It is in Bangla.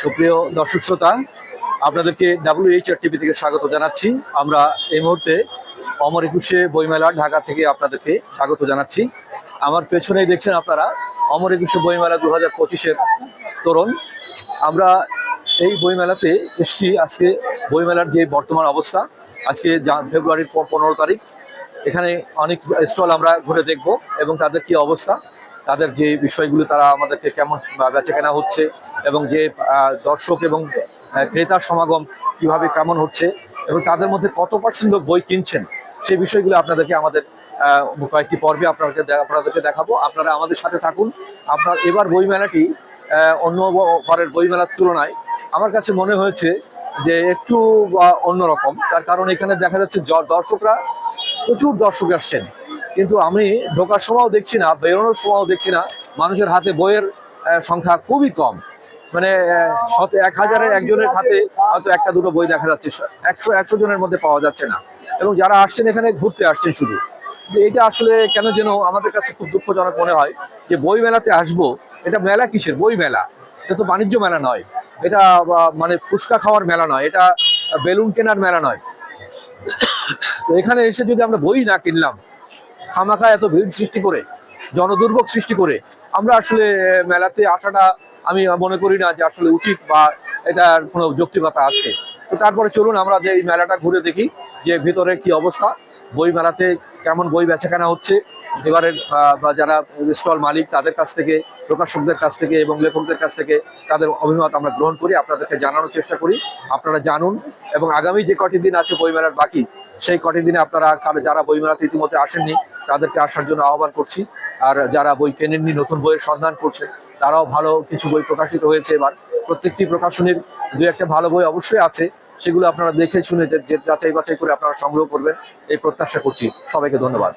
সুপ্রিয় দর্শক শ্রোতা, আপনাদেরকে ডাব্লিউএইচআর টিভি থেকে স্বাগত জানাচ্ছি। আমরা এই মুহূর্তে অমর একুশে বইমেলা ঢাকা থেকে আপনাদেরকে স্বাগত জানাচ্ছি। আমার পেছনেই দেখছেন আপনারা অমর একুশে বইমেলা দু হাজার পঁচিশের তরুণ। আমরা এই বইমেলাতে এসছি আজকে। বইমেলার যে বর্তমান অবস্থা, আজকে ফেব্রুয়ারির পনেরো তারিখ। এখানে অনেক স্টল আমরা ঘুরে দেখব এবং তাদের কি অবস্থা। তাদের যে বিষয়গুলো তারা আমাদেরকে কেমন বেচে কেনা হচ্ছে এবং যে দর্শক এবং ক্রেতার সমাগম কীভাবে কেমন হচ্ছে এবং তাদের মধ্যে কত পার্সেন্ট লোক বই কিনছেন সেই বিষয়গুলো আপনাদেরকে আমাদের কয়েকটি পর্বে আপনাদেরকে আপনাদেরকে দেখাবো। আপনারা আমাদের সাথে থাকুন। আপনার এবার বইমেলাটি অন্য বারের বইমেলার তুলনায় আমার কাছে মনে হয়েছে যে একটু অন্যরকম। তার কারণ এখানে দেখা যাচ্ছে দর্শকরা, প্রচুর দর্শক আসছেন। কিন্তু আমি ঢোকার সময়ও দেখছি না, বেরোনোর সময়ও দেখছি না। মানুষের হাতে বইয়ের সংখ্যা খুবই কম। মানে এক হাজারের একজনের হাতে হয়তো একটা দুটো বই দেখা যাচ্ছে, একশো একশো জনের মধ্যে পাওয়া যাচ্ছে না। এবং যারা আসছেন এখানে ঘুরতে আসছেন শুধু। এটা আসলে কেন যেন আমাদের কাছে খুব দুঃখজনক মনে হয় যে বই মেলাতে আসব, এটা মেলা কিসের? বই মেলা। এটা তো বাণিজ্য মেলা নয়। এটা মানে ফুচকা খাওয়ার মেলা নয়, এটা বেলুন কেনার মেলা নয়। তো এখানে এসে যদি আমরা বই না কিনলাম খামাখা এত ভিড় সৃষ্টি করে, জনদুর্ভোগ সৃষ্টি করে। আমরা আসলে মেলাতে আসাটা আমি মনে করি না যে আসলে উচিত বা এটার কোনো যৌক্তিকতা আছে। তো তারপরে চলুন আমরা যে এই মেলাটা ঘুরে দেখি যে ভিতরে কি অবস্থা, বই মেলাতে কেমন বই বেচাকেনা হচ্ছে। এবারের বা যারা স্টল মালিক তাদের কাছ থেকে, প্রকাশকদের কাছ থেকে এবং লেখকদের কাছ থেকে তাদের অভিমত আমরা গ্রহণ করি, আপনাদেরকে জানানোর চেষ্টা করি, আপনারা জানুন। এবং আগামী যে কটি দিন আছে বই মেলার বাকি সেই কটি দিনে আপনারা যারা বই মেলাতে ইতিমধ্যে আসেননি, তাদেরকে আসার জন্য আহ্বান করছি। আর যারা বই কেনেননি, নতুন বইয়ের সন্ধান করছেন তারাও ভালো কিছু বই প্রকাশিত হয়েছে এবার। প্রত্যেকটি প্রকাশনীর দু একটা ভালো বই অবশ্যই আছে, সেগুলো আপনারা দেখে শুনে যাচাই বাছাই করে আপনারা সংগ্রহ করবেন, এই প্রত্যাশা করছি। সবাইকে ধন্যবাদ।